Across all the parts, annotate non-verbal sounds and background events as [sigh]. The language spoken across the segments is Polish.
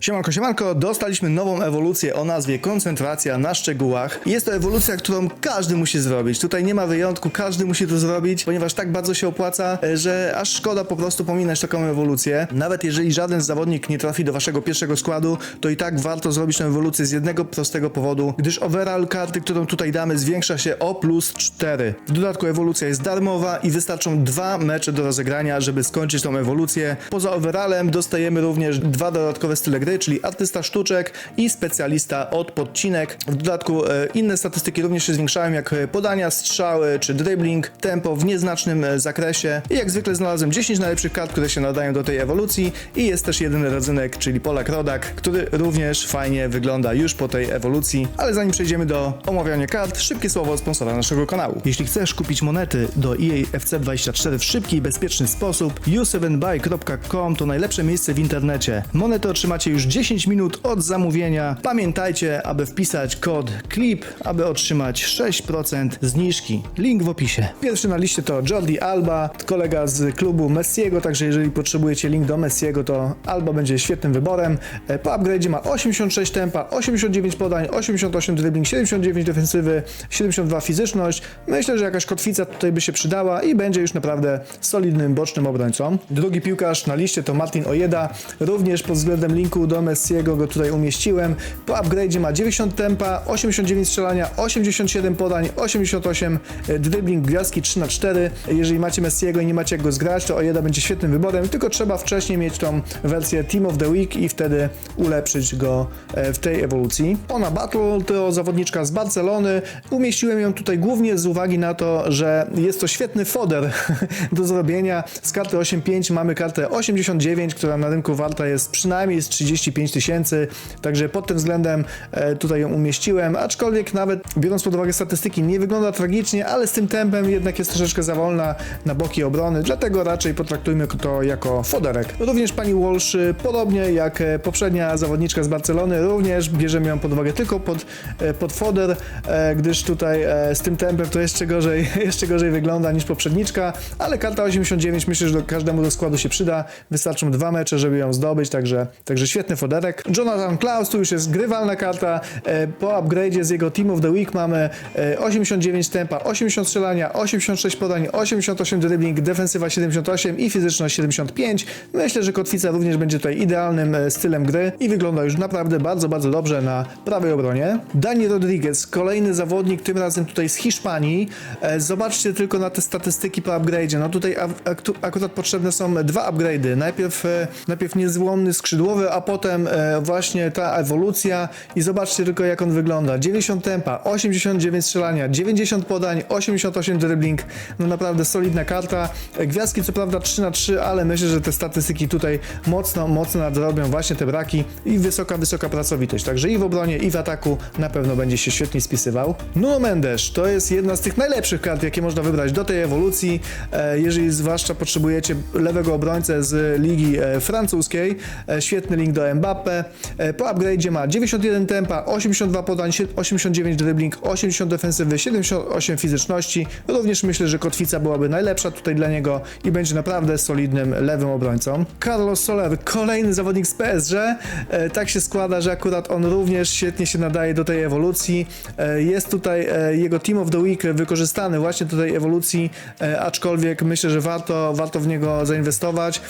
Siemanko, siemanko, dostaliśmy nową ewolucję o nazwie koncentracja na szczegółach. Jest to ewolucja, którą każdy musi zrobić. Tutaj nie ma wyjątku, każdy musi to zrobić, ponieważ tak bardzo się opłaca, e, że aż szkoda po prostu pominąć taką ewolucję. Nawet jeżeli żaden zawodnik nie trafi do waszego pierwszego składu, to i tak warto zrobić tę ewolucję z jednego prostego powodu, gdyż overall karty, którą tutaj damy, zwiększa się o plus 4. W dodatku ewolucja jest darmowa i wystarczą dwa mecze do rozegrania, żeby skończyć tą ewolucję. Poza overallem dostajemy również dwa dodatkowe style gry, czyli artysta sztuczek i specjalista od podcinek. W dodatku e, inne statystyki również się zwiększają, jak e, podania, strzały czy dribbling, tempo w nieznacznym e, zakresie. I jak zwykle znalazłem 10 najlepszych kart, które się nadają do tej ewolucji i jest też jeden rodzynek, czyli Polak Rodak, który również fajnie wygląda już po tej ewolucji. Ale zanim przejdziemy do omawiania kart, szybkie słowo od sponsora naszego kanału. Jeśli chcesz kupić monety do EA FC24 w szybki i bezpieczny sposób, u7buy.com to najlepsze miejsce w internecie. Monety otrzymacie już 10 minut od zamówienia. Pamiętajcie, aby wpisać kod CLIP, aby otrzymać 6% zniżki. Link w opisie. Pierwszy na liście to Jordi Alba, kolega z klubu Messiego, także jeżeli potrzebujecie link do Messiego, to Alba będzie świetnym wyborem. E, Po upgrade ma 86 tempa, 89 podań, 88 dribbling, 79 defensywy, 72 fizyczność. Myślę, że jakaś kotwica tutaj by się przydała i będzie już naprawdę solidnym bocznym obrońcą. Drugi piłkarz na liście to Martin Ojeda, również pod względem linku do Messiego go tutaj umieściłem. Po upgrade ma 90 tempa, 89 strzelania, 87 podań, 88 dribbling, gwiazdki 3 na 4 Jeżeli macie Messiego i nie macie jak go zgrać, to Ojeda będzie świetnym wyborem, tylko trzeba wcześniej mieć tą wersję Team of the Week i wtedy ulepszyć go e, w tej ewolucji. Ona Battle to zawodniczka z Barcelony. Umieściłem ją tutaj głównie z uwagi na to, że jest to świetny foder [laughs] do zrobienia. Z karty 8.5 mamy kartę 89, która na rynku warta jest przynajmniej z 35 tysięcy, także pod tym względem e, tutaj ją umieściłem, aczkolwiek nawet biorąc pod uwagę statystyki nie wygląda tragicznie, ale z tym tempem jednak jest troszeczkę za wolna na boki obrony, dlatego raczej potraktujmy to jako foderek. Również pani Walsh, y, podobnie jak e, poprzednia zawodniczka z Barcelony, również bierzemy ją pod uwagę tylko pod, e, pod foder, e, gdyż tutaj e, z tym tempem to jeszcze gorzej, [laughs] jeszcze gorzej wygląda niż poprzedniczka, ale karta 89 myślę, że do każdemu do składu się przyda. Wystarczą dwa mecze, żeby ją zdobyć, także, także świetny foderek. Jonathan Klaus, tu już jest grywalna karta. E, Po upgrade'zie z jego Team of the Week mamy e, 89 tempa, 80 strzelania, 86 podań, 88 dribbling, defensywa 78 i fizyczność 75. Myślę, że kotwica również będzie tutaj idealnym e, stylem gry i wygląda już naprawdę bardzo, bardzo dobrze na prawej obronie. Dani Rodriguez, kolejny zawodnik, tym razem tutaj z Hiszpanii. E, Zobaczcie tylko na te statystyki po upgrade'zie. No tutaj akurat potrzebne są dwa upgrade'y. Najpierw, e, najpierw niezłomny skrzydłowy, a potem e, właśnie ta ewolucja i zobaczcie tylko jak on wygląda. 90 tempa, 89 strzelania, 90 podań, 88 dribbling. No naprawdę solidna karta. E, Gwiazdki co prawda 3 na 3, ale myślę, że te statystyki tutaj mocno, mocno nadrobią właśnie te braki i wysoka, wysoka pracowitość. Także i w obronie, i w ataku na pewno będzie się świetnie spisywał. Nuno Mendes to jest jedna z tych najlepszych kart, jakie można wybrać do tej ewolucji. E, Jeżeli zwłaszcza potrzebujecie lewego obrońcę z ligi francuskiej, świetny link do Mbappe. E, Po upgrade'zie ma 91 tempa, 82 podań, sie- 89 dribbling, 80 defensywy, 78 fizyczności. Również myślę, że kotwica byłaby najlepsza tutaj dla niego i będzie naprawdę solidnym lewym obrońcą. Carlos Soler, kolejny zawodnik z PSG. E, Tak się składa, że akurat on również świetnie się nadaje do tej ewolucji. E, Jest tutaj jego Team of the Week wykorzystany właśnie do tej ewolucji, aczkolwiek myślę, że warto, warto w niego zainwestować.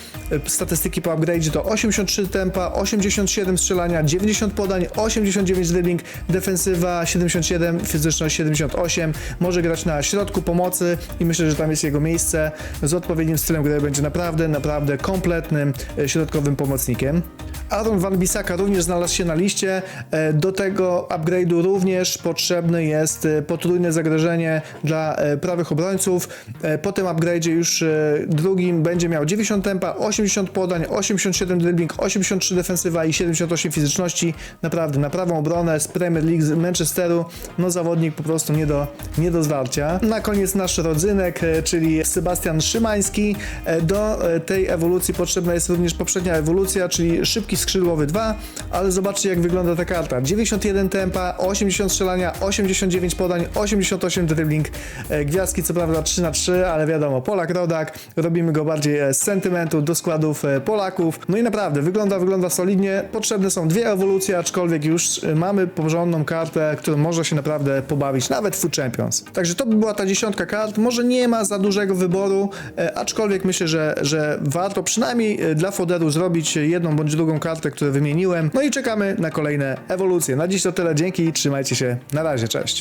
Statystyki po upgrade to 83 tempa, 87 strzelania, 90 podań, 89 dribbling, defensywa 77, fizyczność 78. Może grać na środku pomocy i myślę, że tam jest jego miejsce. Z odpowiednim stylem gry będzie naprawdę, naprawdę kompletnym e, środkowym pomocnikiem. Aaron Van Bissaka również znalazł się na liście. E, Do tego upgrade'u również potrzebne jest e, potrójne zagrożenie dla prawych obrońców. Po tym upgrade'zie już drugim będzie miał 90 tempa, 80 podań, 87 dribbling, 83 defensywa i 78 fizyczności. Naprawdę, na prawą obronę z Premier League z Manchesteru, no zawodnik po prostu nie do, nie do zwarcia. Na koniec nasz rodzynek, e, czyli Sebastian Szymański. E, Do e, tej ewolucji potrzebna jest również poprzednia ewolucja, czyli szybki skrzydłowy 2, ale zobaczcie jak wygląda ta karta. 91 tempa, 80 strzelania, 89 podań, 88 dribbling, gwiazdki co prawda 3 na 3, ale wiadomo, Polak Rodak, robimy go bardziej z sentymentu do składów Polaków. No i naprawdę, wygląda, wygląda solidnie. Potrzebne są dwie ewolucje, aczkolwiek już y, mamy porządną kartę, którą można się naprawdę pobawić, nawet Food Champions. Także to by była ta dziesiątka kart. Może nie ma za dużego wyboru, e, aczkolwiek myślę, że, że warto przynajmniej e, dla foderu zrobić jedną bądź drugą kartę, które wymieniłem. No i czekamy na kolejne ewolucje. Na dziś to tyle, dzięki, trzymajcie się, na razie, cześć.